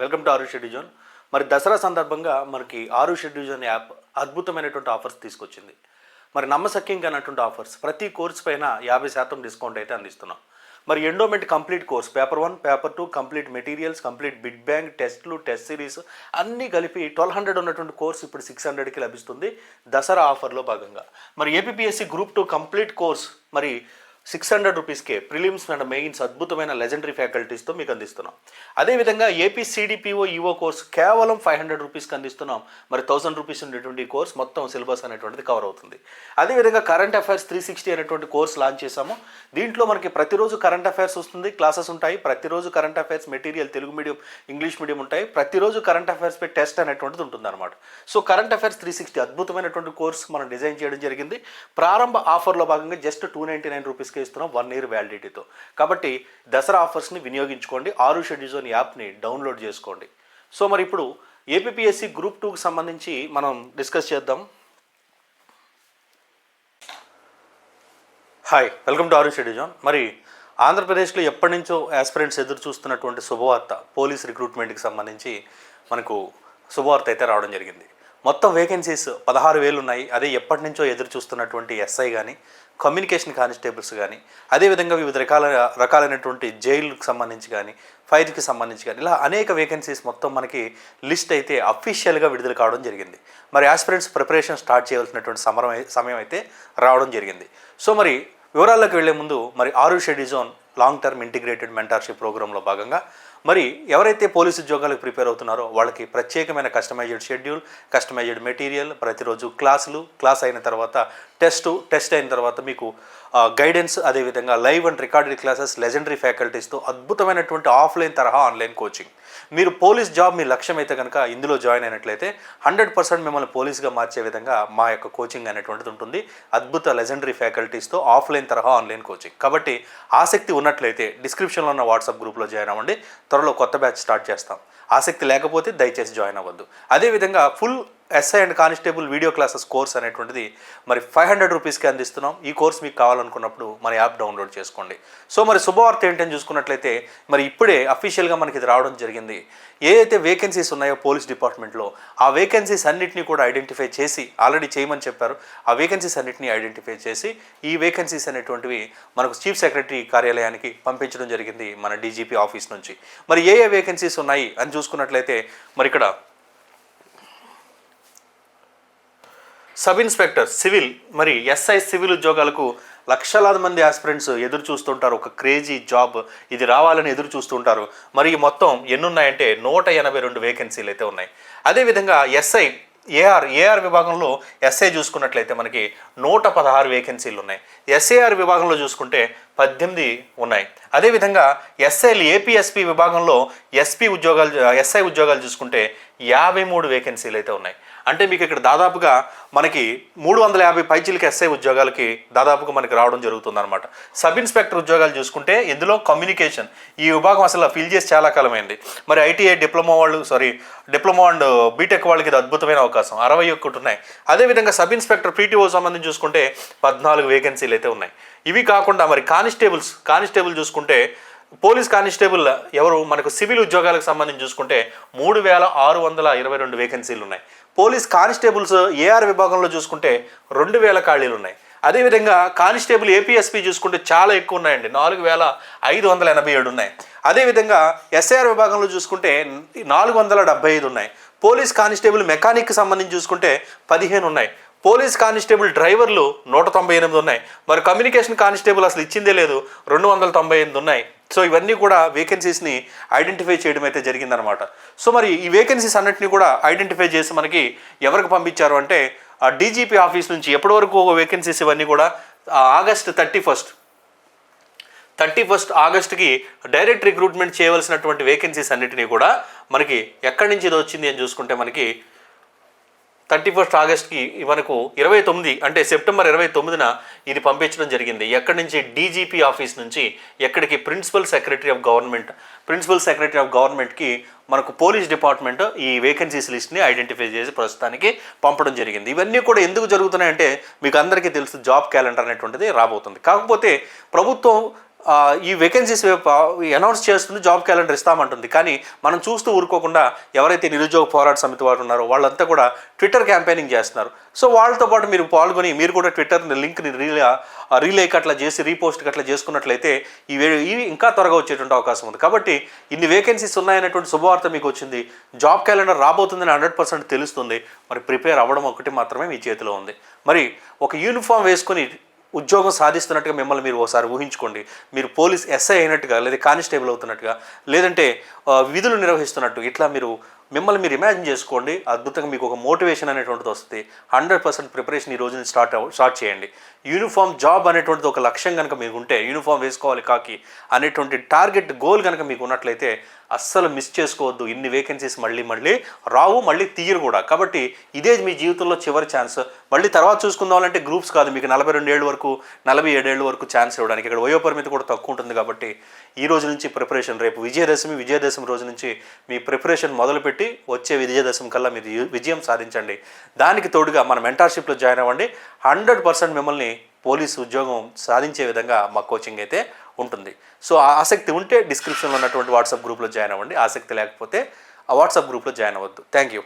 Welcome to ఆరు షెడ్యూజన్ మరి దసరా సందర్భంగా మనకి ఆరు షెడ్యూజన్ యాప్ అద్భుతమైనటువంటి ఆఫర్స్ తీసుకొచ్చింది. మరి నమ్మసక్యం కానటువంటి ఆఫర్స్ ప్రతి కోర్స్ పైన యాభై శాతం డిస్కౌంట్ అయితే అందిస్తున్నాం. మరి endowment complete course paper one paper two complete materials complete bit bank టెస్ట్లు టెస్ట్ సిరీస్ అన్నీ కలిపి ట్వెల్వ్ హండ్రెడ్ ఉన్నటువంటి కోర్స్ ఇప్పుడు సిక్స్ హండ్రెడ్కి లభిస్తుంది. దసరా ఆఫర్లో భాగంగా. మరి APSC group two complete course మరి సిక్స్ హండ్రెడ్ రూపీస్కే ప్రిలిమ్స్ అండ్ మెయిన్స్ అద్భుతమైన లెజెండరీ ఫ్యాకల్టీస్తో మీకు అందిస్తున్నాం. అదేవిధంగా ఏపీ సిడిపిఓ ఈఓ కోర్స్ కేవలం ఫైవ్ హండ్రెడ్ రూపీస్కి అందిస్తున్నాం. మరి థౌసండ్ రూపీస్ ఉండేటువంటి కోర్స్ మొత్తం సిలబస్ అనేటువంటిది కవర్ అవుతుంది. అదేవిధంగా కరెంట్ అఫైర్స్ త్రీ సిక్స్టీ అనేటువంటి కోర్స్ లాంచ్ చేశాము. దీంట్లో మనకి ప్రతిరోజు కరెంట్ అఫైర్స్ వస్తుంది క్లాసెస్ ఉంటాయి. ప్రతిరోజు current affairs material Telugu medium English medium ఉంటాయి. ప్రతిరోజు కరెంట్ అఫైర్స్ పై టెస్ట్ అనేటువంటిది ఉంటుందన్నమాట. So current affairs three sixty అద్భుతమైనటువంటి కోర్స్ మనం డిజైన్ చేయడం జరిగింది. ప్రారంభ ఆఫర్లో భాగంగా జస్ట్ టూ నైంటీ నైన్ రూపీస్కి ఇస్తున్నాం వన్ ఇయర్ వ్యాలిడిటీతో. కాబట్టి దసరా ఆఫర్స్ని వినియోగించుకోండి. ఆరు షెడ్యూజోన్ యాప్ని డౌన్లోడ్ చేసుకోండి. సో మరి ఇప్పుడు ఏపీఎస్సి గ్రూప్ టూకి సంబంధించి మనం డిస్కస్ చేద్దాం. హాయ్ వెల్కమ్ టు ఆరు షెడ్యూజోన్ మరి ఆంధ్రప్రదేశ్లో ఎప్పటి నుంచో ఆస్పిరెంట్స్ ఎదురు చూస్తున్నటువంటి శుభవార్త పోలీస్ రిక్రూట్మెంట్కి సంబంధించి మనకు శుభవార్త అయితే రావడం జరిగింది. మొత్తం వేకెన్సీస్ పదహారు వేలు ఉన్నాయి. అదే ఎప్పటి నుంచో ఎదురు చూస్తున్నటువంటి ఎస్ఐ కానీ కమ్యూనికేషన్ కానిస్టేబుల్స్ కానీ అదేవిధంగా వివిధ రకాల రకాలైనటువంటి జైలుకి సంబంధించి కానీ ఫైర్కి సంబంధించి కానీ ఇలా అనేక వేకెన్సీస్ మొత్తం మనకి లిస్ట్ అయితే అఫీషియల్గా విడుదల కావడం జరిగింది. మరి ఆస్పిరెంట్స్ ప్రిపరేషన్ స్టార్ట్ చేయవలసినటువంటి సమరం సమయం అయితే రావడం జరిగింది. సో మరి వివరాల్లోకి వెళ్ళే ముందు మరి ఆరు షెడ్యూజోన్ లాంగ్ టర్మ్ ఇంటిగ్రేటెడ్ మెంటార్షిప్ ప్రోగ్రాంలో భాగంగా మరి ఎవరైతే పోలీసు ఉద్యోగాలకు ప్రిపేర్ అవుతున్నారో వాళ్ళకి ప్రత్యేకమైన కస్టమైజ్డ్ షెడ్యూల్ కస్టమైజ్డ్ మెటీరియల్ ప్రతిరోజు క్లాసులు క్లాస్ అయిన తర్వాత టెస్ట్ టెస్ట్ అయిన తర్వాత మీకు గైడెన్స్ అదేవిధంగా live and recorded classes legendary ఫ్యాకల్టీస్తో అద్భుతమైనటువంటి ఆఫ్లైన్ తరహా ఆన్లైన్ కోచింగ్ మీరు పోలీస్ జాబ్ మీ లక్ష్యం అయితే కనుక ఇందులో జాయిన్ అయినట్లయితే హండ్రెడ్ పర్సెంట్ మిమ్మల్ని పోలీస్గా మార్చే విధంగా మా యొక్క కోచింగ్ అనేటువంటిది ఉంటుంది. అద్భుత లెజెండరీ ఫ్యాకల్టీస్తో ఆఫ్లైన్ తరహా ఆన్లైన్ కోచింగ్ కాబట్టి ఆసక్తి ఉన్నట్లయితే డిస్క్రిప్షన్లో ఉన్న వాట్సాప్ గ్రూప్లో జాయిన్ అవ్వండి. త్వరలో కొత్త బ్యాచ్ స్టార్ట్ చేస్తాం. ఆసక్తి లేకపోతే దయచేసి జాయిన్ అవ్వద్దు. అదేవిధంగా full SI and constable video classes course అనేటువంటిది మరి ఫైవ్ హండ్రెడ్ రూపీస్కి అందిస్తున్నాం. ఈ కోర్స్ మీకు కావాలనుకున్నప్పుడు మన యాప్ డౌన్లోడ్ చేసుకోండి. సో మరి శుభవార్త ఏంటని చూసుకున్నట్లయితే మరి ఇప్పుడే అఫీషియల్గా మనకి ఇది రావడం జరిగింది. ఏ అయితే వేకెన్సీస్ ఉన్నాయో పోలీస్ డిపార్ట్మెంట్లో ఆ వేకెన్సీస్ అన్నింటినీ కూడా ఐడెంటిఫై చేసి ఆల్రెడీ చేయమని చెప్పారు. ఆ వేకెన్సీస్ అన్నింటినీ ఐడెంటిఫై చేసి ఈ వేకెన్సీస్ అనేటువంటివి మనకు చీఫ్ సెక్రటరీ కార్యాలయానికి పంపించడం జరిగింది మన డీజీపీ ఆఫీస్ నుంచి. మరి ఏ ఏ వేకెన్సీస్ ఉన్నాయి అని చూసుకున్నట్లయితే మరి ఇక్కడ సబ్ ఇన్స్పెక్టర్ సివిల్ మరి ఎస్ఐ సివిల్ ఉద్యోగాలకు లక్షలాది మంది ఆస్పిరెంట్స్ ఎదురు చూస్తుంటారు. ఒక క్రేజీ జాబ్ ఇది రావాలని ఎదురు చూస్తుంటారు. మరి మొత్తం ఎన్నున్నాయంటే నూట ఎనభై రెండు వేకెన్సీలు అయితే ఉన్నాయి. అదేవిధంగా ఎస్ఐ ఏఆర్ ఏఆర్ విభాగంలో ఎస్ఐ చూసుకున్నట్లయితే మనకి నూట పదహారు వేకెన్సీలు ఉన్నాయి. ఎస్ఏఆర్ విభాగంలో చూసుకుంటే పద్దెనిమిది ఉన్నాయి. అదేవిధంగా ఎస్ఐలు ఏపీఎస్పి విభాగంలో ఎస్పీ ఉద్యోగాలు ఎస్ఐ ఉద్యోగాలు చూసుకుంటే యాభై మూడు వేకెన్సీలు అయితే ఉన్నాయి. అంటే మీకు ఇక్కడ దాదాపుగా మనకి మూడు వందల యాభై పైచీలకి ఎస్ఐ ఉద్యోగాలకి దాదాపుగా మనకి రావడం జరుగుతుంది అనమాట సబ్ ఇన్స్పెక్టర్ ఉద్యోగాలు చూసుకుంటే ఇందులో కమ్యూనికేషన్ ఈ విభాగం అసలు ఫిల్ చేసి చాలా కాలమైంది. మరి ఐటీఐ డిప్లొమా వాళ్ళు సారీ డిప్లొమా అండ్ బీటెక్ వాళ్ళకి ఇది అద్భుతమైన అవకాశం. అరవై ఒక్కటి ఉన్నాయి. అదేవిధంగా సబ్ ఇన్స్పెక్టర్ పీటీఓ సంబంధించి చూసుకుంటే పద్నాలుగు వేకెన్సీలు అయితే ఉన్నాయి. ఇవి కాకుండా మరి కానిస్టేబుల్స్ కానిస్టేబుల్ చూసుకుంటే పోలీస్ కానిస్టేబుల్ ఎవరు? మనకు సివిల్ ఉద్యోగాలకు సంబంధించి చూసుకుంటే మూడు వేల ఆరు వందల ఇరవై రెండు వేకెన్సీలు ఉన్నాయి. పోలీస్ కానిస్టేబుల్స్ ఏఆర్ విభాగంలో చూసుకుంటే రెండు వేల ఖాళీలు ఉన్నాయి. అదేవిధంగా కానిస్టేబుల్ ఏపీఎస్పీ చూసుకుంటే చాలా ఎక్కువ ఉన్నాయండి. నాలుగు వేల ఐదు వందల ఎనభై ఏడు ఉన్నాయి. అదేవిధంగా ఎస్ఐఆర్ విభాగంలో చూసుకుంటే నాలుగు వందల డెబ్బై ఐదు ఉన్నాయి. పోలీస్ కానిస్టేబుల్ మెకానిక్కి సంబంధించి చూసుకుంటే పదిహేను ఉన్నాయి. పోలీస్ కానిస్టేబుల్ డ్రైవర్లు నూట తొంభై ఎనిమిది ఉన్నాయి. మరి కమ్యూనికేషన్ కానిస్టేబుల్ అసలు ఇచ్చిందే లేదు. రెండు వందల తొంభై ఎనిమిది ఉన్నాయి. సో ఇవన్నీ కూడా వేకెన్సీస్ని ఐడెంటిఫై చేయడం అయితే జరిగిందనమాట సో మరి ఈ వేకెన్సీస్ అన్నింటినీ కూడా ఐడెంటిఫై చేసి మనకి ఎవరికి పంపించారు అంటే ఆ డీజీపీ ఆఫీస్ నుంచి ఎప్పటి వరకు వేకెన్సీస్ ఇవన్నీ కూడా August thirty first thirty first ఆగస్ట్కి direct recruitment చేయవలసినటువంటి వేకెన్సీస్ అన్నిటినీ కూడా మనకి ఎక్కడి నుంచి ఇది వచ్చింది అని చూసుకుంటే మనకి థర్టీ ఫస్ట్ ఆగస్ట్కి మనకు ఇరవై తొమ్మిది అంటే సెప్టెంబర్ ఇరవై తొమ్మిదిన ఇది పంపించడం జరిగింది. ఎక్కడి నుంచి? డీజీపీ ఆఫీస్ నుంచి. ఎక్కడికి? Principal secretary of government. Principal secretary of గవర్నమెంట్కి మనకు పోలీస్ డిపార్ట్మెంట్ ఈ వేకెన్సీస్ లిస్ట్ని ఐడెంటిఫై చేసి ప్రస్తుతానికి పంపడం జరిగింది. ఇవన్నీ కూడా ఎందుకు జరుగుతున్నాయంటే మీకు అందరికీ తెలుసు జాబ్ క్యాలెండర్ అనేటువంటిది రాబోతుంది. కాకపోతే ప్రభుత్వం ఈ వేకెన్సీస్ అనౌన్స్ చేస్తుంది జాబ్ క్యాలెండర్ ఇస్తామంటుంది. కానీ మనం చూస్తూ ఊరుకోకుండా ఎవరైతే నిరుద్యోగ పోరాట సమితి వారు ఉన్నారో వాళ్ళంతా కూడా ట్విట్టర్ క్యాంపెయినింగ్ చేస్తున్నారు. సో వాళ్ళతో పాటు మీరు పాల్గొని మీరు కూడా ట్విట్టర్ లింక్ని రీలే రీలేకి అట్లా చేసి రీపోస్ట్కి అట్లా చేసుకున్నట్లయితే ఇవి ఇవి ఇంకా త్వరగా వచ్చేటువంటి అవకాశం ఉంది. కాబట్టి ఇన్ని వేకెన్సీస్ ఉన్నాయనేటువంటి శుభవార్త మీకు వచ్చింది. జాబ్ క్యాలెండర్ రాబోతుందని హండ్రెడ్ పర్సెంట్ తెలుస్తుంది. మరి ప్రిపేర్ అవ్వడం ఒకటి మాత్రమే మీ చేతిలో ఉంది. మరి ఒక యూనిఫామ్ వేసుకొని ఉద్యోగం సాధిస్తున్నట్టుగా మిమ్మల్ని మీరు ఒకసారి ఊహించుకోండి. మీరు పోలీస్ ఎస్ఐ అయినట్టుగా లేదా కానిస్టేబుల్ అవుతున్నట్టుగా లేదంటే విధులు నిర్వహిస్తున్నట్టు ఇట్లా మీరు మిమ్మల్ని మీరు ఇమాజిన్ చేసుకోండి అద్భుతంగా మీకు ఒక మోటివేషన్ అనేటువంటిది వస్తుంది. హండ్రెడ్ పర్సెంట్ ప్రిపరేషన్ ఈ రోజుని స్టార్ట్ స్టార్ట్ చేయండి. యూనిఫామ్ జాబ్ అనేటువంటిది ఒక లక్ష్యం కనుక మీకు ఉంటే యూనిఫామ్ వేసుకోవాలి కాకి అనేటువంటి టార్గెట్ గోల్ కనుక మీకు ఉన్నట్లయితే అస్సలు మిస్ చేసుకోవద్దు. ఇన్ని వేకెన్సీస్ మళ్ళీ మళ్ళీ రావు మళ్ళీ తీయరు కూడా. కాబట్టి ఇదే మీ జీవితంలో చివరి ఛాన్స్ మళ్ళీ తర్వాత చూసుకుందామంటే గ్రూప్స్ కాదు మీకు నలభై రెండు ఏళ్ళ వరకు నలభై ఏడేళ్ళ వరకు ఛాన్స్ ఇవ్వడానికి. ఇక్కడ వయోపరిమితి కూడా తక్కువ ఉంటుంది కాబట్టి ఈ రోజు నుంచి ప్రిపరేషన్ రేపు విజయదశమి విజయదశమి రోజు నుంచి మీ ప్రిపరేషన్ మొదలుపెట్టి వచ్చే విజయదశమి కల్లా మీరు విజయం సాధించండి. దానికి తోడుగా మన మెంటార్షిప్లో జాయిన్ అవ్వండి. హండ్రెడ్ పర్సెంట్ మిమ్మల్ని పోలీసు ఉద్యోగం సాధించే విధంగా మా కోచింగ్ అయితే ఉంటుంది. సో ఆ ఆసక్తి ఉంటే డిస్క్రిప్షన్లో ఉన్నటువంటి వాట్సాప్ గ్రూప్లో జాయిన్ అవ్వండి. ఆసక్తి లేకపోతే ఆ వాట్సాప్ గ్రూప్లో జాయిన్ అవ్వద్దు. Thank you